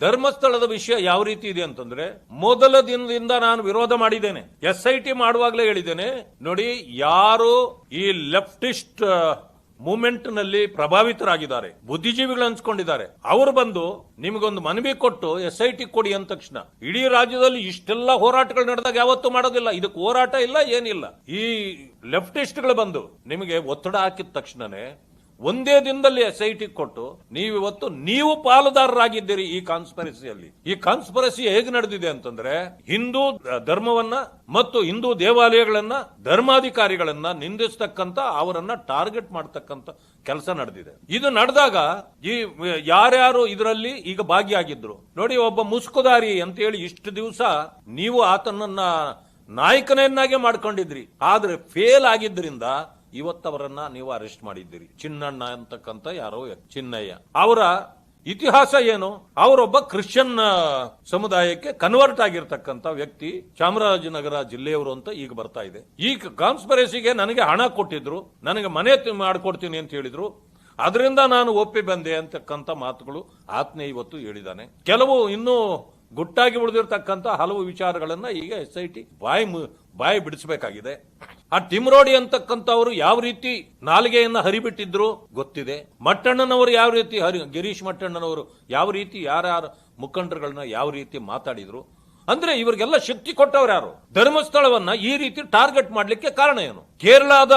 ಧರ್ಮಸ್ಥಳದ ವಿಷಯ ಯಾವ ರೀತಿ ಇದೆ ಅಂತಂದ್ರೆ, ಮೊದಲ ದಿನದಿಂದ ನಾನು ವಿರೋಧ ಮಾಡಿದ್ದೇನೆ. ಎಸ್ ಐ ಟಿ ಮಾಡುವಾಗಲೇ ಹೇಳಿದ್ದೇನೆ, ನೋಡಿ, ಯಾರು ಈ ಲೆಫ್ಟಿಸ್ಟ್ ಮೂವ್ಮೆಂಟ್ನಲ್ಲಿ ಪ್ರಭಾವಿತರಾಗಿದ್ದಾರೆ, ಬುದ್ಧಿಜೀವಿಗಳು ಅನ್ಸ್ಕೊಂಡಿದ್ದಾರೆ ಅವರು ಬಂದು ನಿಮಗೊಂದು ಮನವಿ ಕೊಟ್ಟು ಎಸ್ ಐ ಟಿ ಕೊಡಿ ಅಂದ ತಕ್ಷಣ, ಇಡೀ ರಾಜ್ಯದಲ್ಲಿ ಇಷ್ಟೆಲ್ಲ ಹೋರಾಟಗಳು ನಡೆದಾಗ ಯಾವತ್ತೂ ಮಾಡೋದಿಲ್ಲ, ಇದಕ್ಕೆ ಹೋರಾಟ ಇಲ್ಲ, ಏನಿಲ್ಲ. ಈ ಲೆಫ್ಟಿಸ್ಟ್ಗಳು ಬಂದು ನಿಮಗೆ ಒತ್ತಡ ಹಾಕಿದ ತಕ್ಷಣನೇ ಒಂದೇ ದಿನದಲ್ಲಿ ಎಸ್ ಐ ಟಿ ಕೊಟ್ಟು ನೀವಿವತ್ತು ನೀವು ಪಾಲುದಾರರಾಗಿದ್ದೀರಿ ಈ ಕಾನ್ಸ್ಪರಸಿಯಲ್ಲಿ ಈ ಕಾನ್ಸ್ಪರಸಿ ಹೇಗೆ ನಡೆದಿದೆ ಅಂತಂದ್ರೆ ಹಿಂದೂ ಧರ್ಮವನ್ನ ಮತ್ತು ಹಿಂದೂ ದೇವಾಲಯಗಳನ್ನ, ಧರ್ಮಾಧಿಕಾರಿಗಳನ್ನ ನಿಂದಿಸ್ತಕ್ಕಂತ, ಅವರನ್ನ ಟಾರ್ಗೆಟ್ ಮಾಡತಕ್ಕಂತ ಕೆಲಸ ನಡೆದಿದೆ. ಇದು ನಡೆದಾಗ ಈ ಯಾರ್ಯಾರು ಇದರಲ್ಲಿ ಈಗ ಭಾಗಿಯಾಗಿದ್ರು. ನೋಡಿ, ಒಬ್ಬ ಮುಸ್ಕುದಾರಿ ಅಂತ ಹೇಳಿ ಇಷ್ಟು ದಿವಸ ನೀವು ಆತನನ್ನ ನಾಯಕನನ್ನಾಗೆ ಮಾಡ್ಕೊಂಡಿದ್ರಿ. ಆದ್ರೆ ಫೇಲ್ ಆಗಿದ್ರಿಂದ ಇವತ್ತವರನ್ನ ನೀವು ಅರೆಸ್ಟ್ ಮಾಡಿದ್ದೀರಿ. ಚಿನ್ನಣ್ಣ ಅಂತಕ್ಕಂಥ ಯಾರೋ ಚಿನ್ನಯ್ಯ. ಅವರ ಇತಿಹಾಸ ಏನು? ಅವರೊಬ್ಬ ಕ್ರಿಶ್ಚಿಯನ್ ಸಮುದಾಯಕ್ಕೆ ಕನ್ವರ್ಟ್ ಆಗಿರ್ತಕ್ಕಂತ ವ್ಯಕ್ತಿ ಚಾಮರಾಜನಗರ ಜಿಲ್ಲೆಯವರು ಅಂತ ಈಗ ಬರ್ತಾ ಇದೆ. ಈ ಕಾನ್ಸ್ಪರೆನ್ಸಿಗೆ ನನಗೆ ಹಣ ಕೊಟ್ಟಿದ್ರು, ನನಗೆ ಮನೆ ಮಾಡ್ಕೊಡ್ತೀನಿ ಅಂತ ಹೇಳಿದ್ರು. ಅದರಿಂದ ನಾನು ಒಪ್ಪಿ ಬಂದೆ ಅಂತಕ್ಕಂಥ ಮಾತುಗಳು ಆತ್ಮೇ ಇವತ್ತು ಹೇಳಿದ್ದಾನೆ. ಕೆಲವು ಇನ್ನೂ ಗುಟ್ಟಾಗಿ ಉಳಿದಿರ್ತಕ್ಕಂಥ ಹಲವು ವಿಚಾರಗಳನ್ನು ಈಗ ಎಸ್ ಐ ಟಿ ಬಾಯಿ ಬಾಯಿ ಬಿಡಿಸಬೇಕಾಗಿದೆ. ಆ ತಿಮ್ರೋಡಿ ಅಂತಕ್ಕಂಥವರು ಯಾವ ರೀತಿ ನಾಲಿಗೆಯನ್ನ ಹರಿಬಿಟ್ಟಿದ್ರು ಗೊತ್ತಿದೆ. ಮಟ್ಟಣ್ಣನವರು ಯಾವ ರೀತಿ ಹರಿ, ಗಿರೀಶ್ ಮಟ್ಟಣ್ಣನವರು ಯಾವ ರೀತಿ ಯಾರ್ಯಾರು ಮುಖಂಡರುಗಳನ್ನ ಯಾವ ರೀತಿ ಮಾತಾಡಿದ್ರು. ಅಂದ್ರೆ ಇವರಿಗೆಲ್ಲ ಶಕ್ತಿ ಕೊಟ್ಟವ್ರು ಯಾರು? ಧರ್ಮಸ್ಥಳವನ್ನ ಈ ರೀತಿ ಟಾರ್ಗೆಟ್ ಮಾಡಲಿಕ್ಕೆ ಕಾರಣ ಏನು? ಕೇರಳದ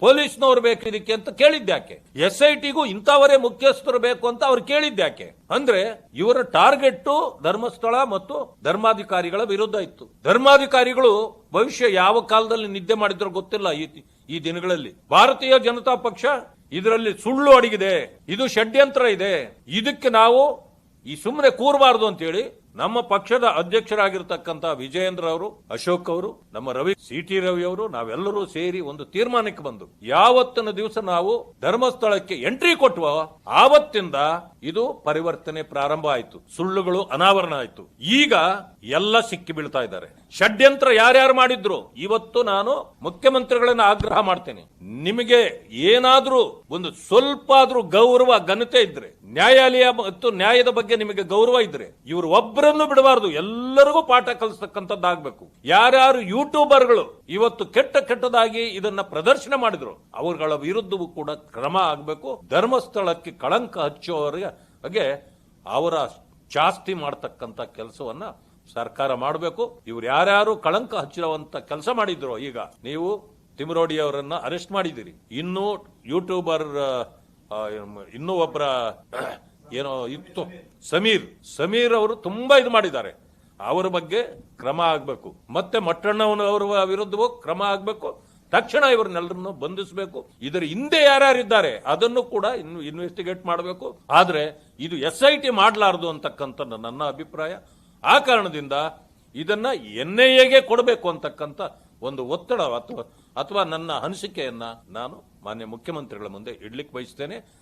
ಪೊಲೀಸ್ನವ್ರು ಬೇಕು ಇದಕ್ಕೆ ಅಂತ ಕೇಳಿದ್ದ್ಯಾಕೆ ಎಸ್ ಐ ಟಿಗೂ ಇಂಥವರೇ ಮುಖ್ಯಸ್ಥರು ಬೇಕು ಅಂತ ಅವ್ರು ಕೇಳಿದ್ದ್ಯಾಕೆ ಅಂದ್ರೆ ಇವರ ಟಾರ್ಗೆಟ್ ಧರ್ಮಸ್ಥಳ ಮತ್ತು ಧರ್ಮಾಧಿಕಾರಿಗಳ ವಿರುದ್ಧ ಇತ್ತು. ಧರ್ಮಾಧಿಕಾರಿಗಳು ಭವಿಷ್ಯ ಯಾವ ಕಾಲದಲ್ಲಿ ನಿದ್ದೆ ಮಾಡಿದ್ರು ಗೊತ್ತಿಲ್ಲ ಈ ಈ ದಿನಗಳಲ್ಲಿ. ಭಾರತೀಯ ಜನತಾ ಪಕ್ಷ ಇದರಲ್ಲಿ ಸುಳ್ಳು ಅಡಗಿದೆ. ಇದು ಷಡ್ಯಂತ್ರ ಇದೆ. ಇದಕ್ಕೆ ನಾವು ಈ ಸುಮ್ಮನೆ ಕೂರಬಾರದು ಅಂತೇಳಿ ನಮ್ಮ ಪಕ್ಷದ ಅಧ್ಯಕ್ಷರಾಗಿರ್ತಕ್ಕಂಥ ವಿಜಯೇಂದ್ರ ಅವರು, ಅಶೋಕ್ ಅವರು, ನಮ್ಮ ರವಿ ಸಿ ಟಿ ರವಿ ಅವರು, ನಾವೆಲ್ಲರೂ ಸೇರಿ ಒಂದು ತೀರ್ಮಾನಕ್ಕೆ ಬಂದು, ಯಾವತ್ತಿನ ದಿವಸ ನಾವು ಧರ್ಮಸ್ಥಳಕ್ಕೆ ಎಂಟ್ರಿ ಕೊಟ್ಟುವ ಆವತ್ತಿಂದ ಇದು ಪರಿವರ್ತನೆ ಪ್ರಾರಂಭ ಆಯಿತು. ಸುಳ್ಳುಗಳು ಅನಾವರಣ ಆಯಿತು. ಈಗ ಎಲ್ಲ ಸಿಕ್ಕಿ ಬೀಳ್ತಾ ಇದ್ದಾರೆ. ಷಡ್ಯಂತ್ರ ಯಾರ್ಯಾರು ಮಾಡಿದ್ರು? ಇವತ್ತು ನಾನು ಮುಖ್ಯಮಂತ್ರಿಗಳನ್ನ ಆಗ್ರಹ ಮಾಡ್ತೇನೆ. ನಿಮಗೆ ಏನಾದ್ರೂ ಒಂದು ಸ್ವಲ್ಪ ಆದ್ರೂ ಗೌರವ, ಘನತೆ ಇದ್ರೆ, ನ್ಯಾಯಾಲಯ ಮತ್ತು ನ್ಯಾಯದ ಬಗ್ಗೆ ನಿಮಗೆ ಗೌರವ ಇದ್ರೆ, ಇವರು ಒಬ್ಬರನ್ನು ಬಿಡಬಾರದು. ಎಲ್ಲರಿಗೂ ಪಾಠ ಕಲಿಸ್ತಕ್ಕಂಥದ್ದಾಗಬೇಕು. ಯಾರ್ಯಾರು ಯೂಟ್ಯೂಬರ್ಗಳು ಇವತ್ತು ಕೆಟ್ಟ ಕೆಟ್ಟದಾಗಿ ಇದನ್ನ ಪ್ರದರ್ಶನ ಮಾಡಿದ್ರು, ಅವರುಗಳ ವಿರುದ್ಧವೂ ಕೂಡ ಕ್ರಮ ಆಗಬೇಕು. ಧರ್ಮಸ್ಥಳಕ್ಕೆ ಕಳಂಕ ಹಚ್ಚುವವರಿಗೆ ಹಾಗೆ ಅವರ ಜಾಸ್ತಿ ಮಾಡತಕ್ಕಂತ ಕೆಲಸವನ್ನ ಸರ್ಕಾರ ಮಾಡಬೇಕು. ಇವ್ರು ಯಾರ್ಯಾರು ಕಳಂಕ ಹಚ್ಚಿರುವಂತ ಕೆಲಸ ಮಾಡಿದ್ರು ಈಗ, ನೀವು ತಿಮರೋಡಿ ಅವರನ್ನ ಅರೆಸ್ಟ್ ಮಾಡಿದಿರಿ ಇನ್ನು ಯೂಟ್ಯೂಬರ್ ಇನ್ನೂ ಒಬ್ಬರ ಏನೋ ಇತ್ತು. ಸಮೀರ್. ಸಮೀರ್ ಅವರು ತುಂಬಾ ಇದು ಮಾಡಿದ್ದಾರೆ. ಅವರ ಬಗ್ಗೆ ಕ್ರಮ ಆಗಬೇಕು. ಮತ್ತೆ ಮಟ್ಟಣ್ಣವರ ವಿರುದ್ಧವೂ ಕ್ರಮ ಆಗಬೇಕು. ತಕ್ಷಣ ಇವರನ್ನೆಲ್ಲರನ್ನು ಬಂಧಿಸಬೇಕು. ಇದರ ಹಿಂದೆ ಯಾರ್ಯಾರಿದ್ದಾರೆ, ಅದನ್ನು ಕೂಡ ಇನ್ನು ಇನ್ವೆಸ್ಟಿಗೇಟ್ ಮಾಡಬೇಕು. ಆದರೆ ಇದು ಎಸ್ ಐ ಟಿ ಮಾಡಲಾರದು ಅಂತಕ್ಕಂಥ ನನ್ನ ಅಭಿಪ್ರಾಯ. ಆ ಕಾರಣದಿಂದ ಇದನ್ನ ಎನ್ ಎಗೆ ಕೊಡಬೇಕು ಅಂತಕ್ಕಂಥ ಒಂದು ಒತ್ತಡ ಅಥವಾ ಅಥವಾ ನನ್ನ ಅನಿಸಿಕೆಯನ್ನ ನಾನು ಮಾನ್ಯ ಮುಖ್ಯಮಂತ್ರಿಗಳ ಮುಂದೆ ಇಡ್ಲಿಕ್ಕೆ ಬಯಸ್ತೇನೆ.